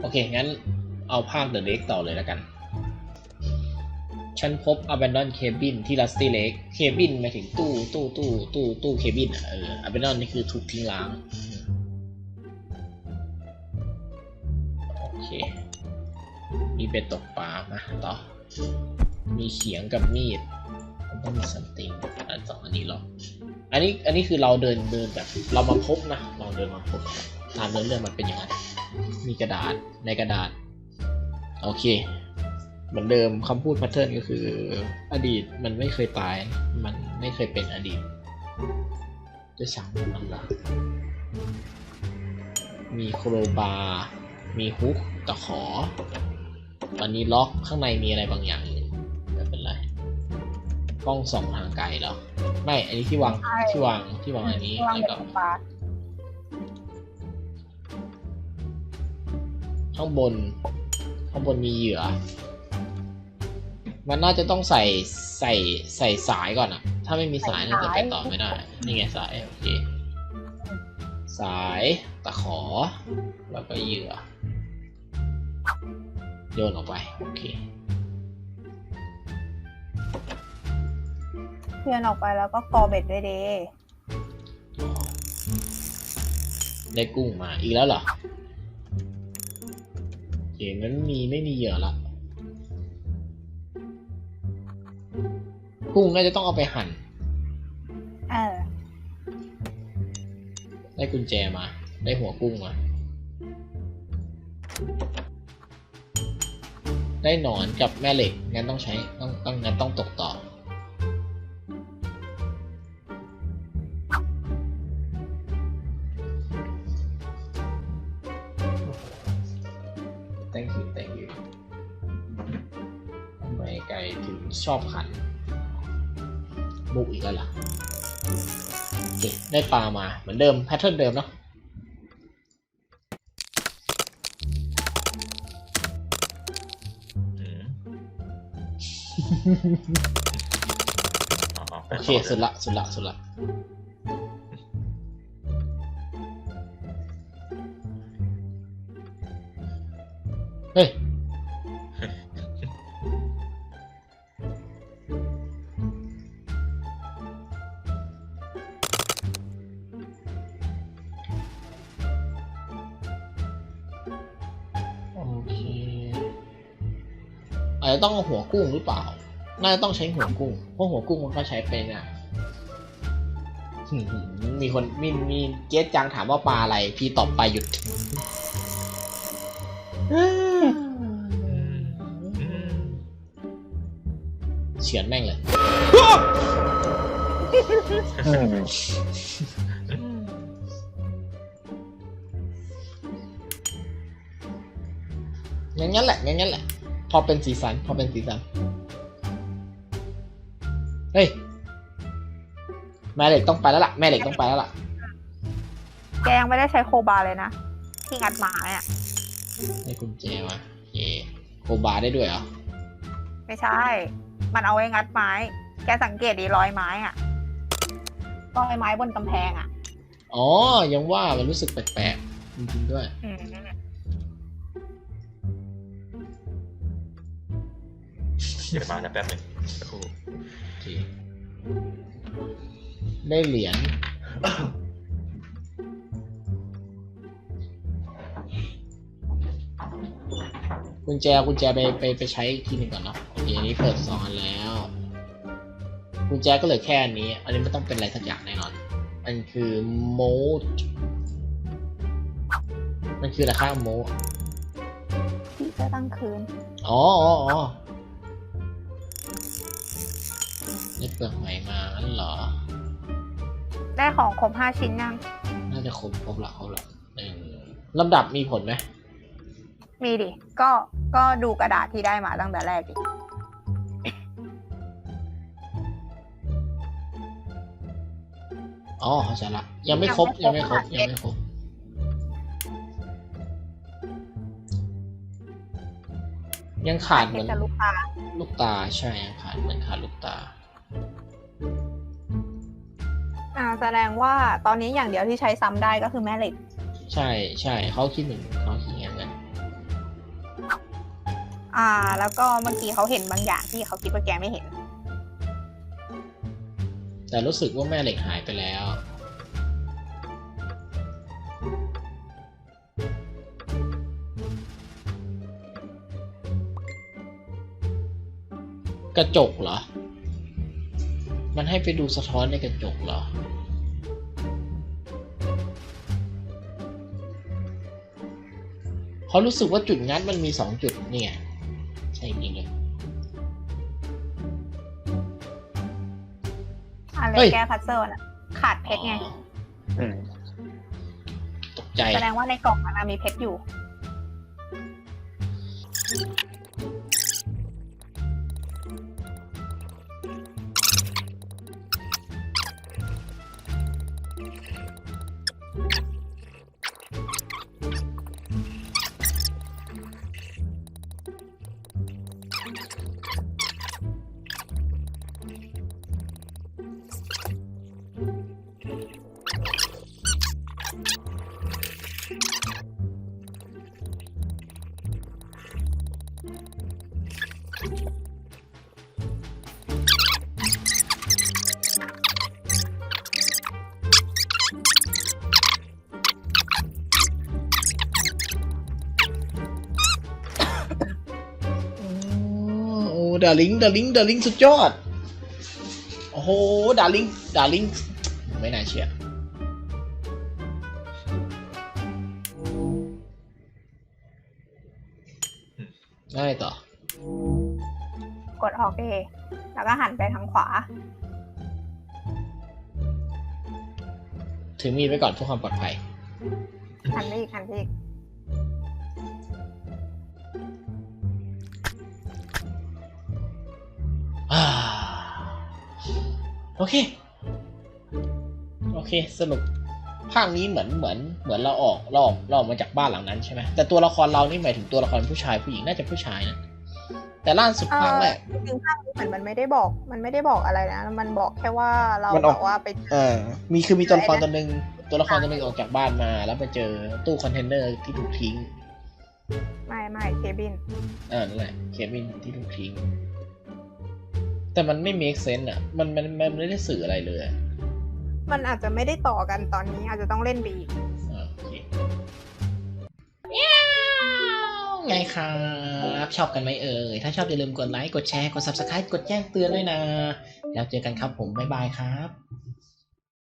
โอเค งั้นเอาภาค The Lake ต่อเลยแล้วกัน ฉันพบ Abandon Cabin ที่ Rusty Lake Cabin หมายถึงตู้ตู้ตู้ตู้ตู้ Cabin อะเออ Abandon นี่คือถูกทิ้งร้าง โอเค มีเป็ดตกปลามาต่อ มีเขียงกับมีดมันต้องมี something อันสองอันนี้หรอ อันนี้อันนี้คือเราเดินเดินแบบเรามาพบนะ เราเดินมาพบ ตามเรื่องเรื่องมันเป็นอย่างนั้น มีกระดาษในกระดาษ โอเค เหมือนเดิมคำพูดแพทเทิร์นก็คือ อดีตมันไม่เคยตาย มันไม่เคยเป็นอดีต จะสั่งมันละมีโครบาร์มีฮุกตะขออันนี้ล็อกข้างในมีอะไรบางอย่างอยู่ไม่เป็นไรกล้องส่องทางไกลเหรอ ไม่ อันนี้ที่วางใช่ที่วางที่วางอันนี้วางแล้วเบ็ดก็ ข้างบน ข้างบนมีเหยื่อ มันน่าจะต้องใส่ใส่ใส่สายก่อนอะถ้าไม่มีสายน่าจะไปต่อไม่ได้ นี่ไงสายโอเคสายตะขอ แล้วก็เหยื่อ โยนออกไป โอเคเพื่อนออกไปแล้วก็กอเบ็ดด้วยเดได้กุ้งมาอีกแล้วเหรอโอ เคงั้นมีไม่มีเหยื่อละกุ้งน่าจะต้องเอาไปหั่น เออ ได้กุญแจมา ได้หัวกุ้งมา ได้หนอนกับแม่เหล็ก งั้นต้องใช้ ต้องต้องงั้นต้องตกต่อ thank you thank you ทำไมไก่ถึงชอบขัน บุกอีกแล้วล่ะโอเคได้ปลามาเหมือนเดิมแพทเทิร์นเดิมเนาะอืมอ๋อโอเคสุดละสุดละสุดละ ฮ้ย โอเคอาจจะต้องเอาหัวกุ้งหรือเปล่า น่าจะต้องใช้หัวกุ้ง เพราะหัวกุ้งมันก็ใช้เป็นอะมมีคนมีมีเกสจังถามว่าปลาอะไร พี่ตอบไปหยุด เฉือนแม่งเลย งั้นงั้นแหละงั้นงั้นแหละ พอเป็นสีสัน พอเป็นสีสัน เฮ้ย แม่เหล็กต้องไปแล้วล่ะ แม่เหล็กต้องไปแล้วล่ะ แกยังไม่ได้ใช้โคบาเลยนะ ที่งัดไม้อะให้กุญแจมาโอเคโคบาได้ด้วยเหรอ ไม่ใช่ มันเอาไว้งัดไม้ แกสังเกตดีรอยไม้อะรอยไม้บนกำแพงอะอ๋อ ยังว่ามันรู้สึกแปลกๆ จริงๆด้วย อืมเดี๋ยวมานะแป๊บหนึงสักครู่โอเค ได้เหรียญ กุญแจกุญแจไปไปไปใช้อีกทีหนึ่งก่อนเนาะโอ เคอันนี้เปิดสองอันแล้วกุญแจก็เหลือแค่อันนี้ อันนี้ไม่ต้องเป็นอะไรสักอย่างแน่นอน มันคือโมดมันคืออะไรข้างโมดที่จะตั้งคืน อ๋ออ๋ออ๋อได้เปลือกใหม่มางั้นเหรอ ได้ของครบห้าชิ้นยัง น่าจะครบครบละครบละหนึ่งลำดับมีผลไหม มีดิ ก็ ก็ดูกระดาษที่ได้มาตั้งแต่แรกดิ อ๋อเข้าใจละยังไม่ครบยังไม่ครบยังไม่ครบยังขาดเหมืเป็อนนแต่ลูกตาลูกตาใช่ยังขาดเหมือนขาดลูกตา อ่าแสดงว่าตอนนี้อย่างเดียวที่ใช้ซ้ำได้ก็คือแม่เหล็ก ใช่ใช่เขาคิดเหมือนเขาคิดอย่างนั้นอ่า แล้วก็เมื่อกี้เขาเห็นบางอย่างที่เขาคิดว่าแกไม่เห็น แต่รู้สึกว่าแม่เหล็กหายไปแล้ว กระจกเหรอ มันให้ไปดูสะท้อนในกระจกเหรอเขารู้สึกว่าจุดงัดมันมีสองจุดเนี่ย อะไรเฮ้ยแก้พัซเซิลน่ะขาดเพชรไงอ๋ออืมตกใจ แสดงว่าในกล่องมันมีเพชรอยู่โอ้ ดาริงดาริงดาริงสุดยอด โอ้โห ดาริงดาริงไม่น่าเชื่อได้ต่อ กดออกเอแล้วก็หันไปทางขวา ถือมีดไว้ก่อนเพื่อความปลอดภัยหันไปอีกหันไปอีก โอเค โอเค สรุปภาคนี้เหมือนเหมือนเหมือนเราออกเราออกเราออกมาจากบ้านหลังนั้นใช่ไหมแต่ตัวละครเรานี่หมายถึงตัวละครผู้ชายผู้หญิงน่าจะผู้ชายนะแต่ล่าสุดภาคแรกจริงๆภาคนี้เหมือนมันไม่ได้บอก มันไม่ได้บอกอะไรนะ มันบอกแค่ว่าเรามันออกแบบว่าไปเออมีคือมีตัวละครตัวหนึ่งตัวละครตัวหนึ่งออกจากบ้านมา แล้วไปเจอตู้คอนเทนเนอร์ที่ถูกทิ้ง ไม่ไม่เคบินเออนั่นแหละเคบินที่ถูกทิ้ง แต่มันไม่ make sense อะ มันมันมันไม่ได้สื่ออะไรเลยอะมันอาจจะไม่ได้ต่อกันตอนนี้อาจจะต้องเล่นไปอีกอ่าโอเคไงครับ ชอบกันไหมเอ่ย ถ้าชอบอย่าลืมกดไลค์ กดแชร์ กด subscribe กดแจ้งเตือนด้วยนะ แล้วเจอกันครับผม บ๊ายบายครับ